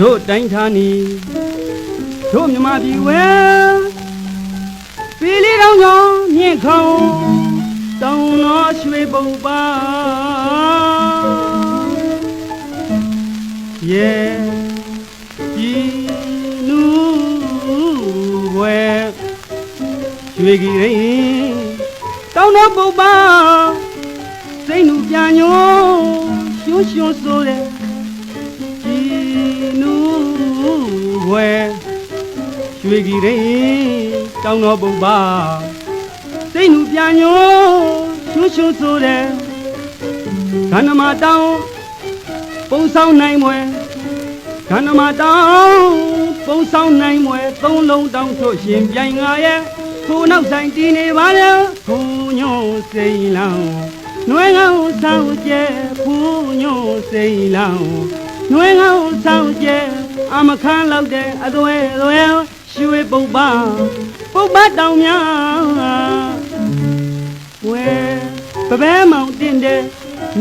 တို့တိုင်းဌာနီတို့မြမပြည်ဝဲပြည်လေးတောင်ကြောင့်မြင့်ခေါင်တောင်တော်ရွှေပုံပါရဲ့ပြည်နူဝဲရွှေကြီးရင်တောင်တော်ပုံပါစိတ်နူပြန်ညိုရွှွှွှဆိုတဲ့ကြည် နူဝဲရွှေကြီးရင်တောင်းတော်ဘုံပါစိတ်နူပြန်ညိုရှွှွှဆိုတဲ့ခန္ဓမာတောင်းပုံဆောင်နိုင်မွယ်ခန္ဓမာတောင်းပုံဆောင်နိုင်မွယ်သုံးလုံးတောင်းထုတ်ရှင်ပြိုင်ငါရဲ့ကိုနောက်ဆိုင်တည်နေပါလေကိုညွန့်စိန်လောင်နှွဲငောင်းဆောင်ကျဲဖူးညွန့်စိန်လောင် နှွေးငောင်းဆောင်ကျဲအမခန်းလောက်တဲ့အသွဲအသွဲရွှေပုပ္ပပုပ္ပတောင်များဝဲပပဲမောင်တင်တဲ့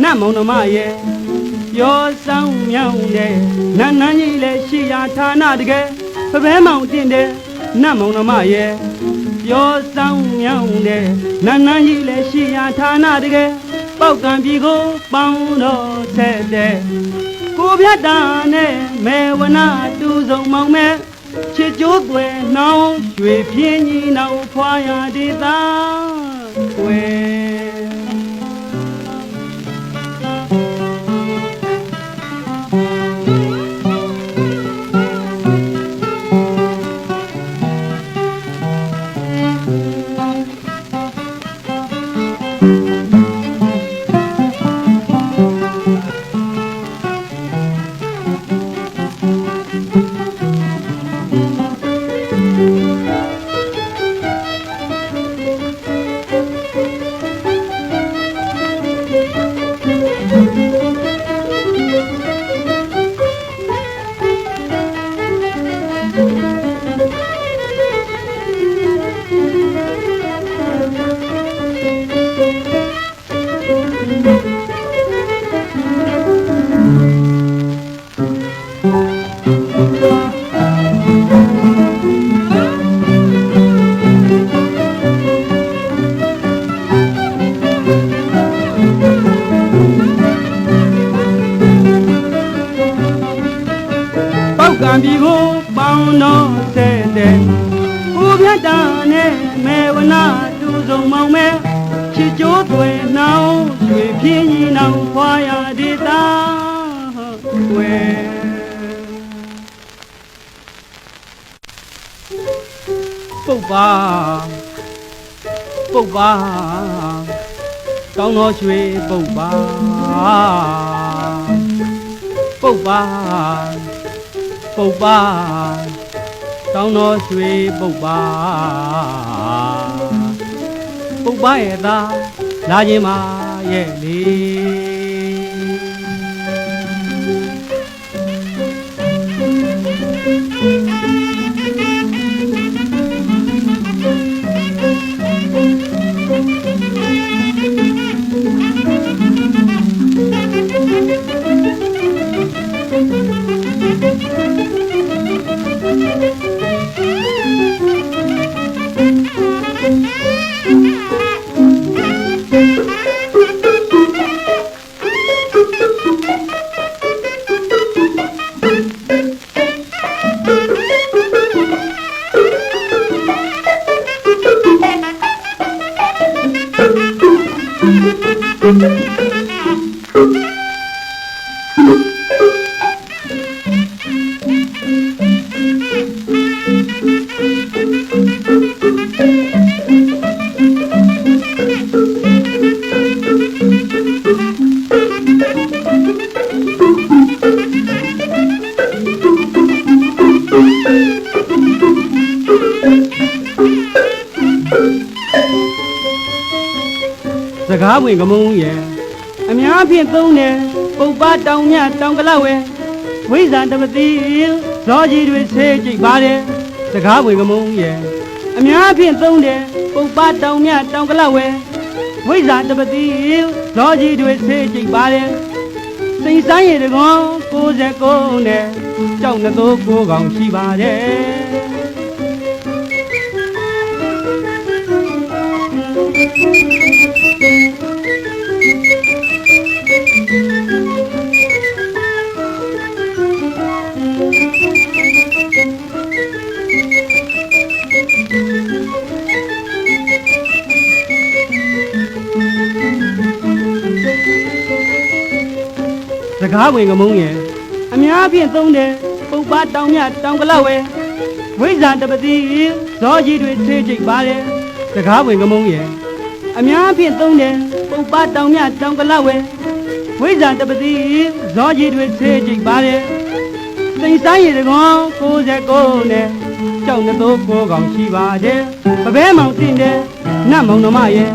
နတ်မောင်နှမရဲ့ပြောဆောင်မြောင်းတဲ့နတ်နန်းကြီးလည်းရှိရာဌာနတကယ်ပပဲမောင်တင်တဲ့နတ်မောင်နှမရဲ့ပြောဆောင်မြောင်းတဲ့နတ်နန်းကြီးလည်းရှိရာဌာနတကယ်ပေါက်ကံပြည်ကိုပေါင်းတော်ဆက်တဲ့ ကိုပြတ်တာနဲ့မေဝနာတူဆုံးမောင်မဲချစ်ကြိုးသွဲနှောင်းရွှေပြင်းကြီးနောင်ဖွာရဒေတာွယ် ပေါက် ကံပြည်ကိုပေါင်းတော်ဆက်တဲ့ကိုပြတ်တာနဲ့မေဝနာတူဆုံးမောင်မဲချစ်ကြိုးသွဲနှောင်းရွှေပြင်းကြီးနောင်ဖွာရဒေတာွယ်ပုတ်ပါပုတ်ပါကောင်းတော်ရွှေပုတ်ပါပုတ်ပါ ပုပ်ပါတောင်းတော်ရွှေပုပ်ပါပုပ်ပါရဲ့သားလာခြင်းမာရဲ့လေ စ ကားဝင်ကမုံရဲ့အများဖြင့်သုံးတယ်ပုပ်ပါတောင်မြတောင်ကလောက်ဝဲဝိဇ္ဇာတမတိဇောကြီးတွေဆေးကြိတ်ပါတယ်စကားဝင်ကမုံရဲ့အများဖြင့်သုံးတယ်ပုပ်ပါတောင်မြတောင်ကလောက်ဝဲဝိဇ္ဇာတမတိဇောကြီးတွေဆေးကြိတ်ပါတယ်စိန်ဆိုင်ရတကွန်69နဲ့ကြောက်နှစ်သိုးကိုကောင်ရှိပါတယ် ကားဝင်ကမုံရဲ့အများဖြင့်သုံးတယ်ပုပ်ပါတောင်မြတောင်ကလောက်ဝဲဝိဇ္ဇာတပတိဇောကြီးတွေသေးချိတ်ပါတယ်စကားဝင်ကမုံရဲ့အများဖြင့်သုံးတယ်ပုပ်ပါတောင်မြတောင်ကလောက်ဝဲဝိဇ္ဇာတပတိဇောကြီးတွေသေးချိတ်ပါတယ်စိန်ဆိုင်ရတကွန်69နဲ့ကြောက်နှစ်သိုးကိုကောင်ရှိပါတယ်ပပဲမောင်တင်တယ်နတ်မောင်နှမရဲ့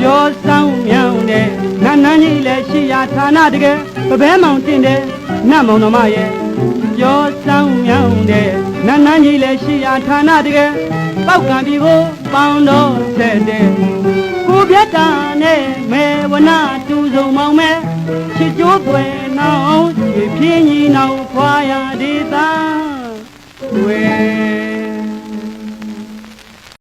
ပြောဆောင်မြောင်းတဲ့နတ်နန်းကြီးလည်းရှိရာဌာနတကယ်ပပဲမောင်တင်တဲ့နတ်မောင်တော်မရဲ့ပြောဆောင်မြောင်းတဲ့နတ်နန်းကြီးလည်းရှိရာဌာနတကယ်ပောက်ကံပြီကိုပေါင်းတော့ဆက်တဲ့ကိုပြတ်တာနဲ့မေဝနာတူစုံမောင်မဲချစ်ကြိုးွယ်နောင်ချစ်ပြင်းကြီးနောင်ခွာရဒေသ